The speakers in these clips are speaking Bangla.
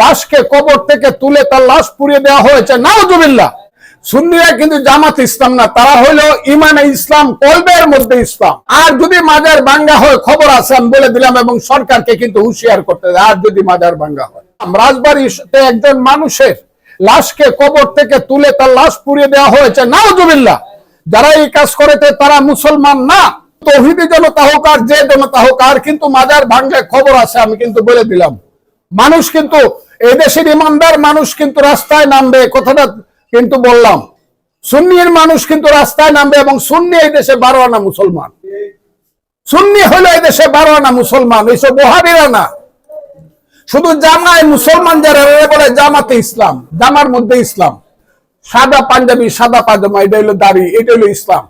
লাশকে কবর থেকে তুলে তার লাশ পুড়িয়ে দেওয়া হয়েছে। নাওজুবিল্লাহ সুন্নিরা কিন্তু জামাত ইসলাম না, তারা হলো ইমানে ইসলাম, কলবের মধ্যে ইসলাম। আর যদি মাজার বাঙ্গা হয়, খবর আছে, আমি বলে দিলাম, এবং সরকারকে কিন্তু হুঁশিয়ার করতে হবে, আর যদি মাজার বাঙ্গা হয়। রাজবাড়িতে একজন মানুষের লাশকে কবর থেকে তুলে তার লাশ পুড়িয়ে দেওয়া হয়েছে। নাওজুবিল্লাহ যারা এই কাজ করেছে, তারা মুসলমান না। তহিদি জনতা হোক আর যে জনতা হোক, আর কিন্তু মাজার ভাঙ্গে খবর আছে, আমি কিন্তু বলে দিলাম। মানুষ কিন্তু এই দেশের ইমানদার মানুষ কিন্তু রাস্তায় নামবে কথাটা কিন্তু বললাম। সুন্নির মানুষ কিন্তু রাস্তায় নামবে এবং সুন্নি এই দেশে বারো আনা মুসলমান। সুন্নি হলো এই দেশে বারো আনা মুসলমান এইসব বহাবিরা না। শুধু জামায় মুসলমান যারা বলে জামাতে ইসলাম, জামার মধ্যে ইসলাম। সাদা পাঞ্জাবি, সাদা পাজামা, এটা হলো দাড়ি, এটা হলো ইসলাম।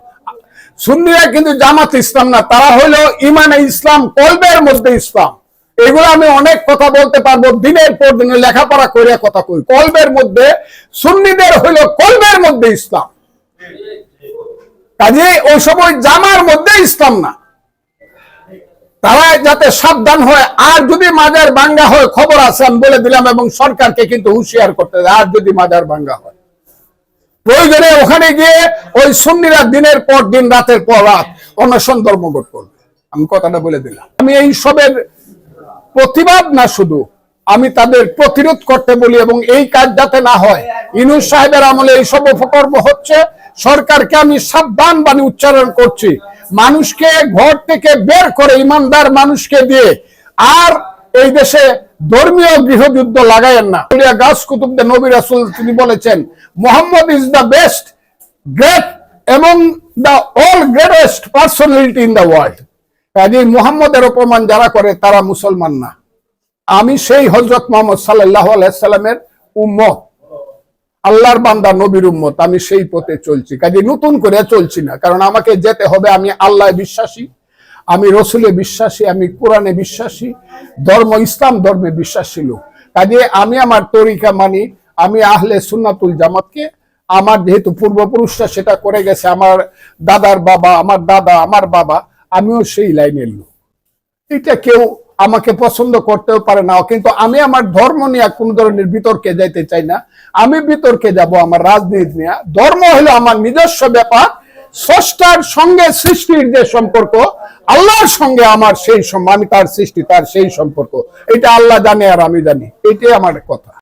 সুন্নিরা কিন্তু জামাত ইসলাম না, তারা হলো ইমানে ইসলাম, কলবের মধ্যে ইসলাম। এগুলো আমি অনেক কথা বলতে পারব, দিনের পর দিন লেখাপড়া করে কথা কই। কলবের মধ্যে, সুন্নিদের হইল কলবের মধ্যে ইসলাম। কাজে ওই সময় জামার মধ্যে ইসলাম না। তারা যাতে সাবধান হয়, আর যদি মাজার বাঙ্গা হয়, খবর আছে, আমি বলে দিলাম, এবং সরকারকে কিন্তু হুঁশিয়ার করতে আর যদি মাজার বাঙ্গা হয়। প্রয়োজনে ওখানে গিয়ে ওই সুন্নিরা দিনের পর দিন, রাতের পর রাত অনশন ধর্মঘট করবে। আমি কথাটা বলে দিলাম। আমি এই সবের প্রতিবাদ না শুধু, আমি তাদের প্রতিরোধ করতে বলি এবং এই কাজ যাতে না হয়। ইনুস সাহেবের আমলে এই সব উপকর্ম হচ্ছে, সরকারকে আমি সাবধান বাণী উচ্চারণ করছি। মানুষকে ঘর থেকে বের করে, ইমানদার মানুষকে দিয়ে, আর এই দেশে ধর্মীয় গৃহযুদ্ধ লাগায়েন না। গাছ কুতুবদের নবী রাসুল তিনি বলেছেন, Muhammad is the best, great এবং the all greatest personality in the world. কাজে মুহাম্মদের অপমান যারা করে, তারা মুসলমান না। আমি সেই হজরত মোহাম্মদ সাল্লাহ আলাইসাল্লামের উম্মত। আল্লাহর বান্দা, নবীর উম্মত। আমি সেই পথে চলছি। কাজে নতুন করে চলছি না। কারণ আমাকে যেতে হবে, আমি আল্লাহ বিশ্বাসী। আমি রসুলে বিশ্বাসী, আমি কোরআনে বিশ্বাসী। ধর্ম ইসলাম ধর্মে বিশ্বাসী লোক। কাজে আমি আমার তরিকা মানি, আমি আহলে সুন্নাতুল জামাতকে। আমার যেহেতু পূর্বপুরুষরা সেটা করে গেছে, আমার দাদার বাবা, আমার দাদা, আমার বাবা। আমিও সেই লাইনের লোক। এটা কেউ আমাকে পছন্দ করতেও পারে না কিন্তু আমি আমার ধর্ম নিয়ে কোন ধরনের বিতর্কে যাইতে চাই না। আমি বিতর্কে যাব আমার রাজনীতি নিয়ে। ধর্ম হলো আমার নিজস্ব ব্যাপার। স্রষ্টার সঙ্গে সৃষ্টির যে সম্পর্ক, আল্লাহর সঙ্গে আমার সেই আমি তার সৃষ্টি, তার সেই সম্পর্ক। এটা আল্লাহ জানে আর আমি জানি। এটাই আমার কথা।